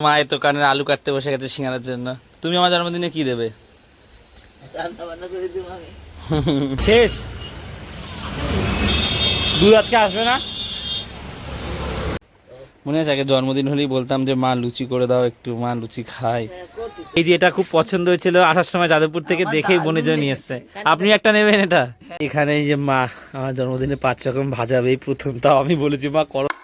মায়ের তো কানের আলু কাটতে বসে গেছে সিঙ্গারার জন্য। তুমি আমার জন্মদিনে কি দেবে? শেষ? দুধ আজকে আসবে না? মনে আছে আগে জন্মদিন হলেই বলতাম যে মা লুচি করে দাও একটু মা লুচি খাই হ্যাঁ। এই যে এটা খুব পছন্দ হয়েছিল আসার সময় যাদবপুর থেকে দেখেই বনে জন্য নিয়ে এসছে। আপনি একটা নেবেন এটা? এখানে এই যে মা আমার জন্মদিনে পাঁচ রকম ভাজাবে এই প্রথম তাও আমি বলেছি মা করো।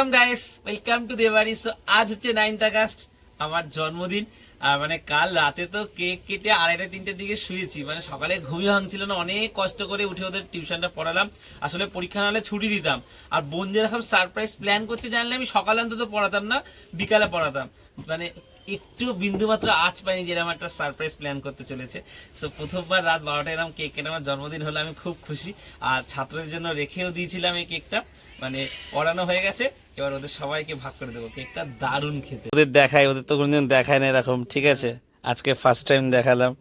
Welcome guys welcome to Debari so আজ হচ্ছে নাইনথ আগস্ট, আমার জন্মদিন। আর মানে কাল রাতে তো কেক কেটে আড়াইটা, তিনটের দিকে শুয়েছি। মানে সকালে ঘুমই ভাঙছিল না, অনেক কষ্ট করে উঠে ওদের টিউশনটা পড়ালাম। আসলে পরীক্ষা নাহলে ছুটি দিতাম। আর বোন যেরকম সারপ্রাইজ প্ল্যান করছে জানলে আমি সকালে অন্তত পড়াতাম না, বিকালে পড়াতাম। মানে একটু বিন্দু মাত্র আজ পাইনি যে একটা সারপ্রাইজ প্ল্যান করতে চলেছে। সো প্রথমবার রাত বারোটা এরকম কেক কেটে আমার জন্মদিন হলে, আমি খুব খুশি। আর ছাত্রদের জন্য রেখেও দিয়েছিলাম এই কেকটা। মানে পড়ানো হয়ে গেছে। এবার ওদের সবাইকে ভাগ করে দেবো। কেকটা দারুণ খেতে। ওদের দেখাই, ওদের তো কোনোদিন দেখায় না এরকম, ঠিক আছে? আজকে ফার্স্ট টাইম দেখালাম।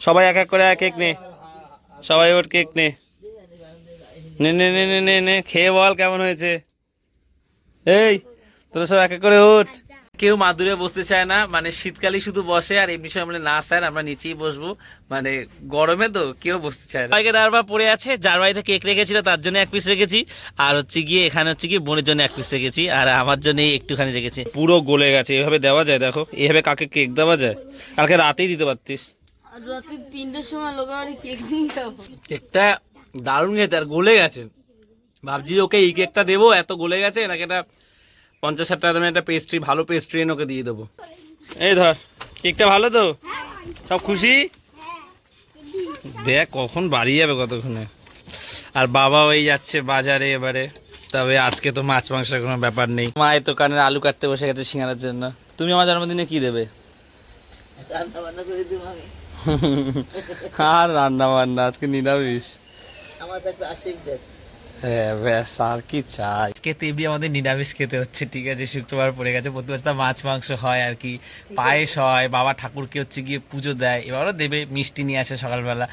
সবাই এক এক করে কেক নে। সবাই ওর কেক নে। নে নে নে নে নে খেয়ে বল কেমন হয়েছে। এই, তোরা সব এক এক করে উঠ কেউ মাদুরে বসতে চায় না মানে শীতকালে শুধু বসে আর এমনি সময় না স্যার আমরা নিচেই বসবো। মানে গরমে তো কেউ বসতে চায় না। সবাইকে দাঁড়বার পড়ে আছে যার বাড়িতে কেক রেখেছিল তার জন্য এক পিস রেখেছি। আর হচ্ছে গিয়ে এখানে হচ্ছে গিয়ে বোনের জন্য এক পিস রেখেছি আর আমার জন্য একটুখানি রেখেছি। পুরো গলে গেছে এভাবে দেওয়া যায় দেখো এভাবে কাকে কেক দেওয়া যায়? কালকে রাতেই দিতে পারতিস। রাত্রি তিনটের সময় লোকের বাড়ি কেক নিয়ে যাব। কেকটা দারুণ খেতে আর গলে গেছে। ভাবছি ওকে এই কেকটা দেবো এত গলে গেছে নাকি এটা পঞ্চাশ ষাট টাকা দামে একটা পেস্ট্রি ভালো পেস্ট্রি এনে ওকে দিয়ে দেবো। এই ধর কেকটা ভালো তো? সব খুশি? দেখ কখন বাড়ি যাবে কতক্ষণে। আর বাবা ওই যাচ্ছে বাজারে এবারে। তবে আজকে তো মাছ মাংসের কোনো ব্যাপার নেই। মায়ের তো কানের আলু কাটতে বসে গেছে সিঙ্গারার জন্য। তুমি আমার জন্মদিনে কি দেবে? আর রান্না বান্না আজকে নিরামিষ। আমার একটা আশীর্বাদ। হ্যাঁ ব্যাস আর কি চাই? খেতে এমনি আমাদের নিরামিষ খেতে হচ্ছে ঠিক আছে? শুক্রবার পড়ে গেছে প্রতি বছর মাছ মাংস হয় আর কি। পায়েস হয় বাবা ঠাকুরকে হচ্ছে গিয়ে পুজো দেয় এবারও দেবে মিষ্টি নিয়ে আসে সকালবেলা।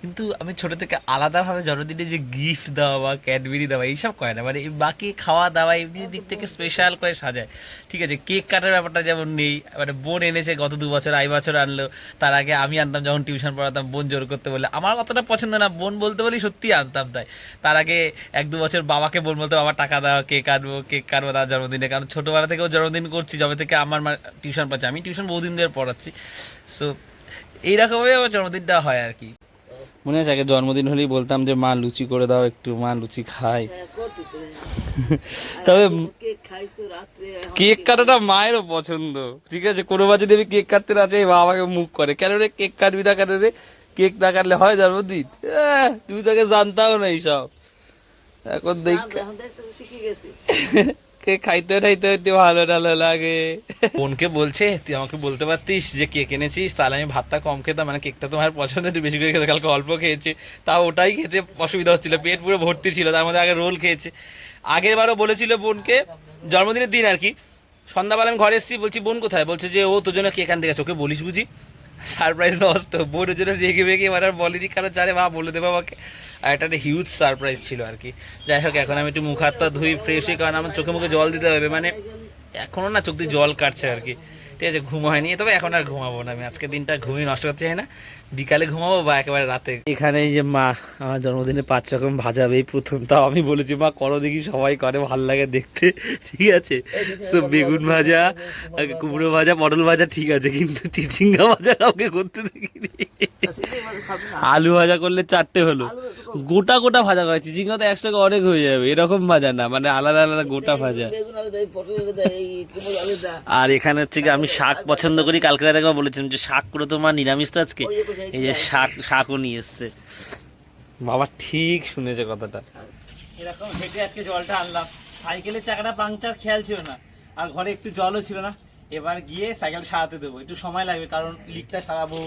কিন্তু আমি ছোট থেকে আলাদাভাবে জন্মদিনে যে গিফট দেওয়া বা ক্যাডবেরি দেওয়া এইসব করে না মানে বাকি খাওয়া দাওয়া এমনি দিক থেকে স্পেশাল করে সাজায়। ঠিক আছে কেক কাটার ব্যাপারটা যেমন নেই মানে বোন এনেছে গত দু বছর, আই বছর আনলো, তার আগে আমি আনতাম, যখন টিউশন পড়াতাম, বোন জোর করতে বলে আমার অতটা পছন্দ না, বোন বলতে বলি সত্যি আনতাম তাই। তার আগে এক দু বছর বাবাকে বোন বলতে, বাবা, টাকা দাও কেক আনব কেক কাটবো তার জন্মদিনে। কারণ ছোটোবেলা থেকেও জন্মদিন করছি, যবে থেকে আমার টিউশন পাচ্ছি আমি টিউশন বহুদিন ধরে পড়াচ্ছি। সো এইরকমভাবে আমার জন্মদিনটা হয় আর কি। মনে আছে আগে জন্মদিন হলেই বলতাম যে মা লুচি করে দাও একটু মা লুচি খাই তবে কেক কাটাটা মায়েরও পছন্দ। ঠিক আছে কোনো যদি আমি কেক কাটতে না চাই বাবাকে মুখ করে। কেন রে কেক কাটবি না কেন রে? কেক না কাটলে হয় জন্মদিন? তুমি তাকে জানতাও না এইসব। এখন দেখ শিখে গেছি। কেক খাইতে একটু ভালো টালো লাগে। বোনকে বলছে, তুই আমাকে বলতে পারতিস যে কেক এনেছিস, তাহলে আমি ভাতটা কম খেতাম মানে কেকটা তোমার পছন্দ একটু বেশি করে খেতে কালকে অল্প খেয়েছে, তাও ওটাই খেতে অসুবিধা হচ্ছিল, পেট পুরো ভর্তি ছিল, তার মধ্যে আগে রোল খেয়েছে। আগের বারও বলেছিল বোনকে, জন্মদিনের দিন আর কি, সন্ধ্যাবেলা আমি ঘরে এসেছি, বলছি, বোন কোথায়? বলছে যে, ও তোর জন্য কেক আনতে গেছে, ওকে বলিস বুঝি? সারপ্রাইজ নষ্ট বোনের জন্য রেগে বেগে মানে বলিনি, কারণ জানে মা বলে দেবো আমাকে। আর এটা একটা হিউজ সারপ্রাইজ ছিল আর কি। যাই হোক, এখন আমি একটু মুখ হাত পা ধুই ফ্রেশ হই, কারণ আমার চোখে মুখে জল দিতে হবে। মানে এখনও না চোখ দিয়ে জল কাটছে আর কি। ঠিক আছে ঘুম হয়নি তবে এখন আর ঘুমাবো না। আমি আজকে দিনটা ঘুমিয়ে নষ্ট করতে চাই না। বিকালে ঘুমাবো বা একেবারে রাতে। এখানে এই যে মা আমার জন্মদিনে পাঁচ রকম ভাজাবে এই প্রথম তাও আমি বলেছি মা করো দেখি সবাই করে ভালো লাগে দেখতে। ঠিক আছে? সো বেগুন ভাজা কুমড়ো ভাজা পটল ভাজা ঠিক আছে কিন্তু চিচিঙ্গা ভাজা কাউকে করতে দেখিনি। আলু ভাজা করলে চারটে হলো। গোটা গোটা ভাজা করে চিচিঙ্গা তো একশো অনেক হয়ে যাবে এরকম ভাজা না মানে আলাদা আলাদা গোটা ভাজা। আর এখানে হচ্ছে কি আমি শাক পছন্দ করি। কালকে রাতে একবার বলেছিলাম যে শাক করে তোমার নিরামিষ তো আজকে। এই যে শাক শাকও নিয়ে এসছে। বাবা ঠিক শুনেছে কথাটা। এরকম হেঁটে আজকে জলটা আনলাম। সাইকেলের চাকাটা পাংচার খেয়াল ছিল না। আর ঘরে একটু জলও ছিল না। এবার গিয়ে সাইকেল সারাতে দেবো। একটু সময় লাগবে কারণ লিকটা সারাবো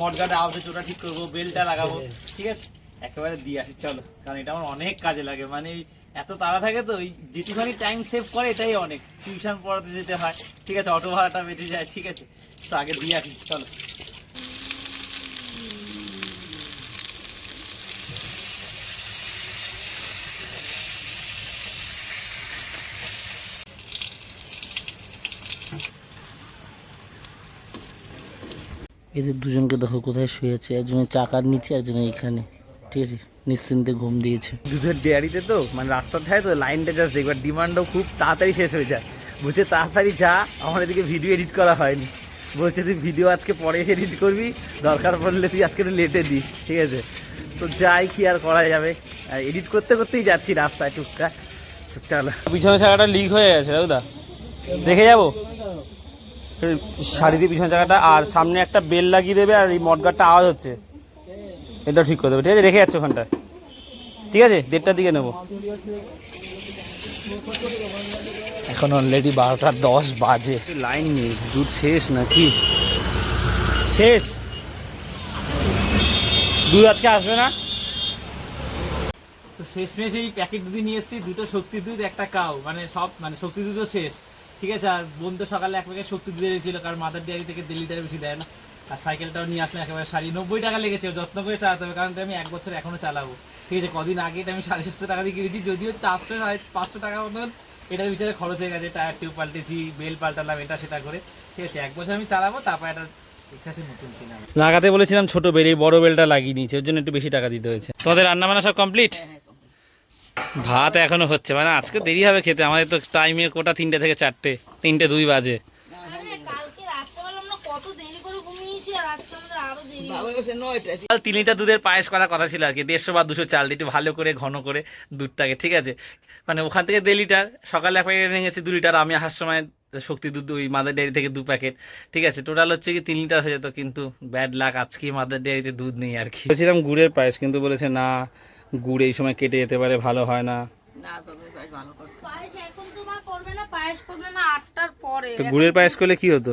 মটগাটা আউটে চোটা ঠিক করব বেলটা লাগাবো। ঠিক আছে? একেবারে দিয়ে আসি চলো। কারণ এটা আমার অনেক কাজে লাগে। মানে এত তাড়া থাকে তো, ওই যেটুখানি টাইম সেভ করে এটাই অনেক। টিউশন পড়াতে যেতে হয়। ঠিক আছে অটো ভাড়াটা বেঁচে যায়, ঠিক আছে? তো আগে দিয়ে আসি, চলো। এদের দুজনকে দেখো কোথায় শুয়েছে একজনের চাকার নিচে, একজনের এখানে। ঠিক আছে? নিশ্চিন্তে ঘুম দিয়েছে। দুধের ডেয়ারিতে তো মানে রাস্তার ধারে তো লাইনটা জাস্ট দেখবার ডিমান্ডও খুব তাড়াতাড়ি শেষ হয়ে যায়। বলছে তাড়াতাড়ি যা আমার এদিকে ভিডিও এডিট করা হয়নি। বলছে তুই ভিডিও আজকে পরে এসে এডিট করবি দরকার পড়লে তুই আজকে একটু লেটে দিস ঠিক আছে? তো যাই কি আর করা যাবে? এডিট করতে করতেই যাচ্ছি রাস্তায় টুকটাক। তো চলো। পিছনে চাকাটা লিক হয়ে গেছে দাদা দেখে যাব? শাড়ি দিয়ে পিছনে চাকাটা আর সামনে একটা বেল লাগিয়ে দেবে আর এই মটগারটা আওয়াজ হচ্ছে। এটা ঠিক করে দেবে ঠিক আছে? রেখে যাচ্ছে ওখানটায়। ঠিক আছে দেড়টার দিকে নেব। এখন অলরেডি বারোটা দশ বাজে। লাইন নেই দুধ শেষ নাকি? শেষ। দুধ আজকে আসবে না? শেষমেশ এই প্যাকেট দুধই নিয়ে এসেছি দুটো শক্তি দুধ একটা কাউ। মানে সব মানে শক্তি দুধও শেষ। ঠিক আছে আর বোন তো সকালে এক প্যাকেট শক্তি দুধ এনেছিল কারণ মাদার ডেয়ারি থেকে দেড় লিটারে বেশি দেয় না। আর সাইকেলটাও নিয়ে আসলাম একেবারে সাড়ে নব্বই টাকা লেগেছে যত্ন করে চালাতে হবে কারণ আমি এক বছর এখনও চালাবো। ঠিক আছে কদিন আগে এটা আমি সাড়ে সাতশো টাকা দিয়ে কিনেছি যদিও চারশো সাড়ে পাঁচশো টাকা মতন এটার বিচারে খরচ হয়ে গেছে টায়ার টিউব পাল্টেছি বেল পাল্টালাম এটা সেটা করে। ঠিক আছে এক বছর আমি চালাবো তারপর এটা লাগাতে বলেছিলাম ছোট বেল এই বড় বেলটা লাগিয়ে নিয়েছে ওর জন্য একটু বেশি টাকা দিতে হয়েছে। তোমাদের রান্না বান্না সব কমপ্লিট ভাত এখনও হচ্ছে মানে আজকে দেরি হবে খেতে আমাদের তো টাইমের কোটা তিনটে থেকে চারটে তিনটে দুই বাজে আরে কালকে রাত্রেবেলা আমরা কত দেরি করে ঘুমিয়েছি আর আজকে আমাদের আরও দেরি বাবা বসে নয়টা কাল তিন লিটার দুধের পায়েস করার কথা ছিল আর কি দেড়শো বা দুশো চাল একটু ভালো করে ঘন করে দুধটাকে ঠিক আছে? মানে ওখান থেকে দেড় লিটার সকালে এক প্যাকেট গেছি দু লিটার আমি আসার সময় শক্তি দুধ ওই মাদার ডেয়ারি থেকে দু প্যাকেট ঠিক আছে? টোটাল হচ্ছে কি তিন লিটার হয়ে যেত কিন্তু ব্যাড লাক আজকে মাদার ডেয়ারিতে দুধ নেই আর কি। বলছিলাম গুড়ের পায়েস কিন্তু বলেছে না গুড় এই সময় কেটে যেতে পারে ভালো হয় না। না তোমরা ভালো পায়েস এখন না পায়েস করবে না আটটার পরে। গুড়ের পায়েস করলে কি হতো?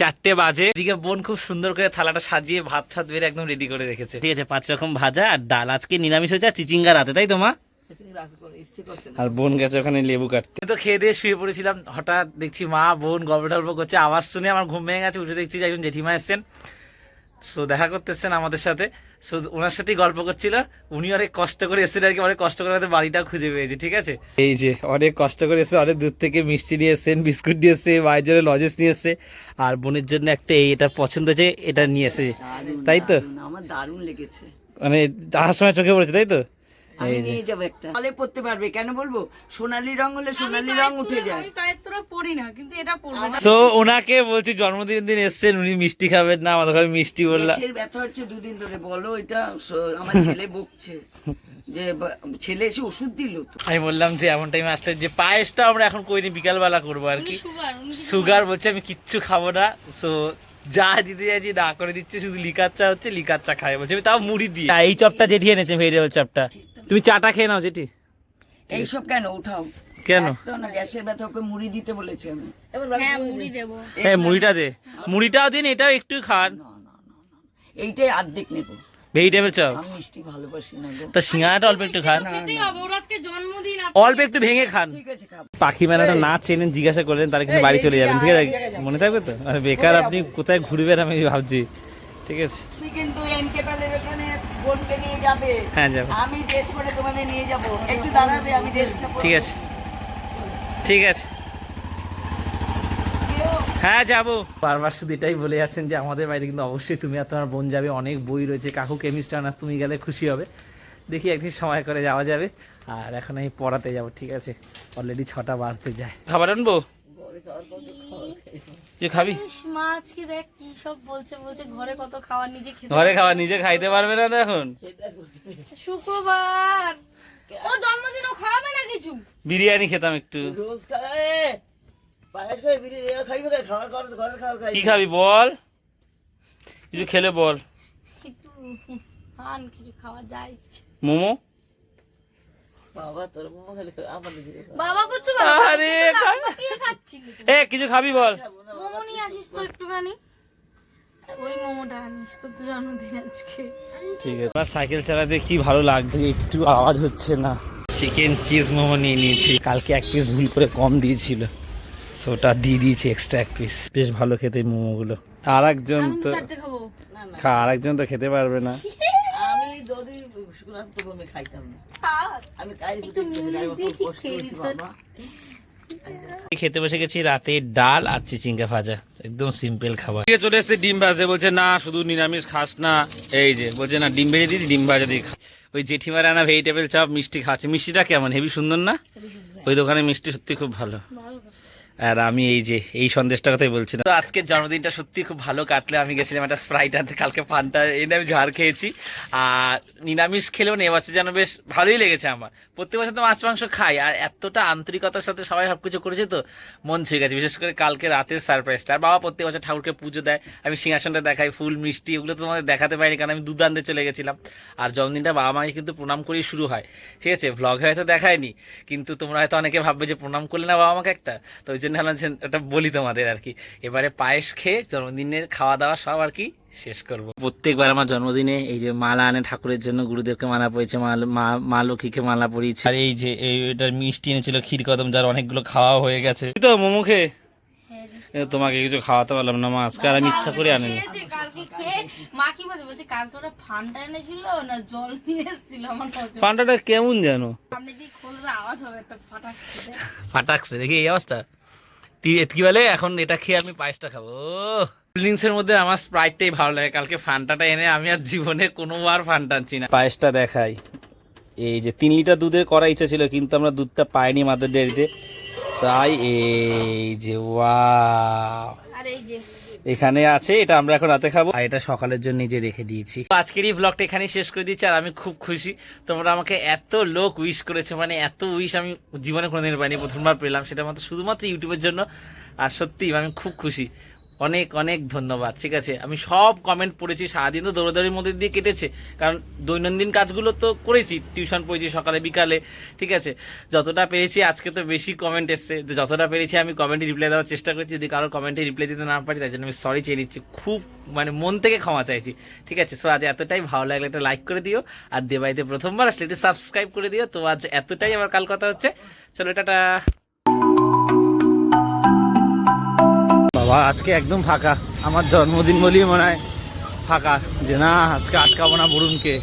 চারটে বাজে। এদিকে বোন খুব সুন্দর করে থালাটা সাজিয়ে ভাত ফাত বেড়ে একদম রেডি করে রেখেছে। ঠিক আছে, পাঁচ রকম ভাজা আর ডাল। আজকে নিরামিষ হয়েছে আর চিচিঙ্গা রাতে, তাই তো মা? আর বোন গেছে ওখানে লেবু কাটতে। তো খেয়ে দিয়ে শুয়ে পড়েছিলাম। হঠাৎ দেখছি মা, বোন গল্প টল্প করছে। আওয়াজ শুনে আমার ঘুম ভেঙে গেছে। উঠে দেখছি একজন জেঠিমা এসছেন। সো দেখা করতেছেন আমাদের সাথে। সো ওনার সাথেই গল্প করছিল। উনি অনেক কষ্ট করে এসেছিল আর কি অনেক কষ্ট করে আমাদের বাড়িটা খুঁজে পেয়েছি ঠিক আছে? এই যে অনেক কষ্ট করে এসে অনেক দূর থেকে মিষ্টি নিয়ে এসেছেন বিস্কুট নিয়ে এসছে মায়ের জন্য লজেস নিয়ে এসছে আর বোনের জন্য একটা এই এটা পছন্দ হয়েছে এটা নিয়ে এসেছে তাই তো? আমার দারুণ লেগেছে। মানে যাওয়ার সময় চোখে পড়েছে তাই তো? আমি নিয়ে যাব একটা। পড়তে পারবে কেন বলব? সোনালি রং হলে সোনালি রং উঠে যায়। আমি না কিন্তু এটা পড়বে ওনাকে বলছি জন্মদিনের দিন এসছেন উনি মিষ্টি খাবেন না আমাদের ঘরে মিষ্টি বললাম ব্যথা হচ্ছে দুদিন ধরে বলো এটা আমার ছেলে বকছে। যে ছেলে এসে ওষুধ দিল তো। আমি বললাম যে এমন টাইমে আসলে যে পায়েসটা আমরা এখন করিনি বিকালবেলা করব আর কি। সুগার বলছে আমি কিচ্ছু খাব না। সো যা দিতে যাচ্ছি না করে দিচ্ছে শুধু লিকার চা হচ্ছে লিকার চা খাই বলছে। তাও মুড়ি দিই এই চপটা জেঠি এনেছে ভেরিয়েবল চপটা। তুমি চাটা খেয়ে নাও জেঠি। এইসব কেন? উঠাও। কেন? তো না গ্যাসের ব্যথা ওকে মুড়ি দিতে বলেছি আমি। হ্যাঁ মুড়ি দেবো। হ্যাঁ মুড়িটা দে। মুড়িটাও দিন এটাও একটু খান। এইটাই অর্ধেক নেব। ভেজিটেবল চপ আমি মিষ্টি ভালোবাসি না গো। তা সিঙ্গাড়াটা অল্প একটু খান। অল্প একটু ভেঙে খান। ঠিক আছে খাব। পাখি মেলাটা না চেনেন জিজ্ঞাসা করলেন তারা কিন্তু বাড়ি চলে যাবেন। ঠিক আছে? মনে থাকবে তো? মানে বেকার আপনি কোথায় ঘুরবেন আমি ভাবছি। ঠিক আছে। ওখানে বোনকে নিয়ে যাবে। হ্যাঁ যাব। আমি ড্রেস করে তোমাদের নিয়ে যাব। একটু দাঁড়াবে আমি ড্রেসটা ঠিক আছে। ঠিক আছে। হ্যাঁ যাব। বারবার শুধু এটাই বলে যাচ্ছেন যে আমাদের বাড়িতে কিন্তু অবশ্যই তুমি আর তোমার বোন যাবে। অনেক বই রয়েছে। কাকু কেমিস্ট আনাস তুমি গেলে খুশি হবে। দেখি একদিন সময় করে যাওয়া যাবে। আর এখন আমি পড়াতে যাব ঠিক আছে? অলরেডি ছটা বাজতে যায়। খাবার আনব? তুই খাবি? মা আজকে দেখ কি সব বলছে বলছে ঘরে কত খাবার নিজে খেতে ঘরে খাবার নিজে খাইতে পারবে না তো এখন? শুক্রবার। ও জন্মদিন ও খাওয়াবে না কিছু? বিরিয়ানি খেতাম একটু। রোজ খাবে। পায়েস করে বিরিয়ানি খাইবে খাবার খাবার ঘরের খাবার খাই কি খাবি বল? কিছু খেলে বল। একটু আন কিছু খাওয়া যায় মোমো? বাবা তোর মোমো খেলে আমাদের বাবা করছ আরে কি খাচ্ছি। এ কিছু খাবি বল। মোমো নিয়ে আসিস তো একটুখানি। ওই মোমোটা আনিস তোর তো জন্মদিন আজকে। ঠিক আছে। আমার সাইকেল চালাতে কি ভালো লাগছে। একটু আওয়াজ হচ্ছে না। চিকেন চিজ মোমো নিয়ে নিয়েছি। কালকে এক পিস ভুল করে কম দিয়েছিল। So ওটা দিয়ে দিয়েছি এক্সট্রা এক পিস বেশ ভালো খেতে মোমোগুলো। আর একজন তো খা আর একজন তো খেতে পারবে না। আমি খাইতাম না। আমি। বাবা। খেতে বসে গেছি রাতে ডাল আর চিচিঙ্গা ভাজা। একদম সিম্পল খাবার। চলে এসেছে ডিম ভাজে। বলছে না শুধু নিরামিষ খাস না। এই যে বলছে না ডিম ভেজে দিদি ডিম ভাজা দিয়ে খা। ওই জেঠিমার আনা ভেজিটেবল চপ মিষ্টি খাচ্ছে। মিষ্টিটা কেমন? হেভি সুন্দর না? ওই দোকানে মিষ্টি সত্যি খুব ভালো। আর আমি এই যে, এই সন্দেশটা কথাই বলছি তো আজকের জন্মদিনটা সত্যি খুব ভালো কাটলে। আমি গেছিলাম একটা স্প্রাইট আনতে, কালকে ফানটা এনে আমি ঝাড় খেয়েছি। আর নিরামিষ খেলেও না এবছর যেন বেশ ভালোই লেগেছে আমার। প্রত্যেক বছর তো মাছ মাংস খাই, আর এতটা আন্তরিকতার সাথে সবাই সব কিছু করেছে তো মন ছুঁয়ে গেছে, বিশেষ করে কালকে রাতের সারপ্রাইজটা আর বাবা প্রত্যেক বছর ঠাকুরকে পুজো দেয়, আমি সিংহাসনটা দেখাই, ফুল, মিষ্টি ওগুলো তো তোমাদের দেখাতে পারিনি কারণ আমি দুদান্তে চলে গেছিলাম। আর জন্মদিনটা বাবা মাকে কিন্তু প্রণাম করেই শুরু হয়। ঠিক আছে ভ্লগে হয়তো দেখায়নি, কিন্তু তোমরা হয়তো অনেকে ভাববে যে প্রণাম করলে না বাবা মাকে একটা? তো জন্য ওটা বলি তোমাদের আর কি। এবারে পায়েস খেয়ে জন্মদিনের খাওয়া দাওয়া সব আর কি শেষ করব। প্রত্যেকবার আমার জন্মদিনে এই যে মালা আনে ঠাকুরের জন্য গুরুদেবকে মালা পরিয়েছে মা মা লক্ষ্মীকে মালা পরিয়েছে আর এই যে এই এটার মিষ্টি এনেছিল ক্ষীর কদম যার অনেকগুলো খাওয়া হয়ে গেছে। তো মোমো খেয়ে তোমাকে কিছু খাওয়াতে পারলাম না মা আজকে আর আমি ইচ্ছা করে আনিনি। খেয়েছে কালকে খেয়ে মা কি বলছে? বলছে কালকে ওরা ফান্ডা এনেছিল না জল নিয়ে এসেছিল আমার পছন্দ ফান্ডাটা কেমন জানো ফাটাকছে দেখি এই অবস্থা। কি বলে? এখন এটা খেয়ে আমি পায়েসটা খাব। ড্রিঙ্কস এর মধ্যে আমার স্প্রাইটটাই ভালো লাগে। কালকে ফান্টাটা এনে আমি আর জীবনে কোনোবার ফান্টা আনছি না। পায়েসটা দেখাই। এই যে তিন লিটার দুধের করা ইচ্ছা ছিল কিন্তু আমরা দুধটা পাইনি মাদার ডেয়ারিতে তাই এই যে ওয়া আর এই যে এখানে আছে, এটা আমরা এখন রাতে খাব। আর এটা সকালের জন্য নিজে রেখে দিয়েছি। আজকের এই ব্লগটা এখানে শেষ করে দিচ্ছি, আর আমি খুব খুশি। তোমরা আমাকে এত লোক উইশ করেছে মানে এত উইশ আমি জীবনে কোনোদিন পাইনি, প্রথমবার পেলাম। সেটা মাত্র শুধুমাত্র ইউটিউবের জন্য। আর সত্যি আমি খুব খুশি। অনেক অনেক ধন্যবাদ, ঠিক আছে? আমি সব কমেন্ট পড়েছি, সারাদিন তো দৌড়াদৌড়ির মধ্যে দিয়ে কেটেছে। কারণ দৈনন্দিন কাজগুলো তো করেছি টিউশন পড়েছি সকালে, বিকালে, ঠিক আছে? যতটা পেরেছি, আজকে তো বেশি কমেন্ট এসছে। যতটা পেরেছি, আমি কমেন্টে রিপ্লাই দেওয়ার চেষ্টা করছি। যদি কারও কমেন্টে রিপ্লাই দিতে না পারি, তার জন্য আমি সরি চেয়ে নিচ্ছি। খুব মানে মন থেকে ক্ষমা চাইছি, ঠিক আছে? সো আজ এতটাই। ভালো লাগলে একটা লাইক করে দিও। আর দেবাইতে প্রথমবার আসলে একটু সাবস্ক্রাইব করে দিও। তো আজ এতটাই আমার কাল কথা হচ্ছে। চলো, টাটা! বাবা, আজকে একদম ফাঁকা। আমার জন্মদিন বলেই মনে হয় ফাঁকা। যে না, আজকে আটকাবো না বরুণকে।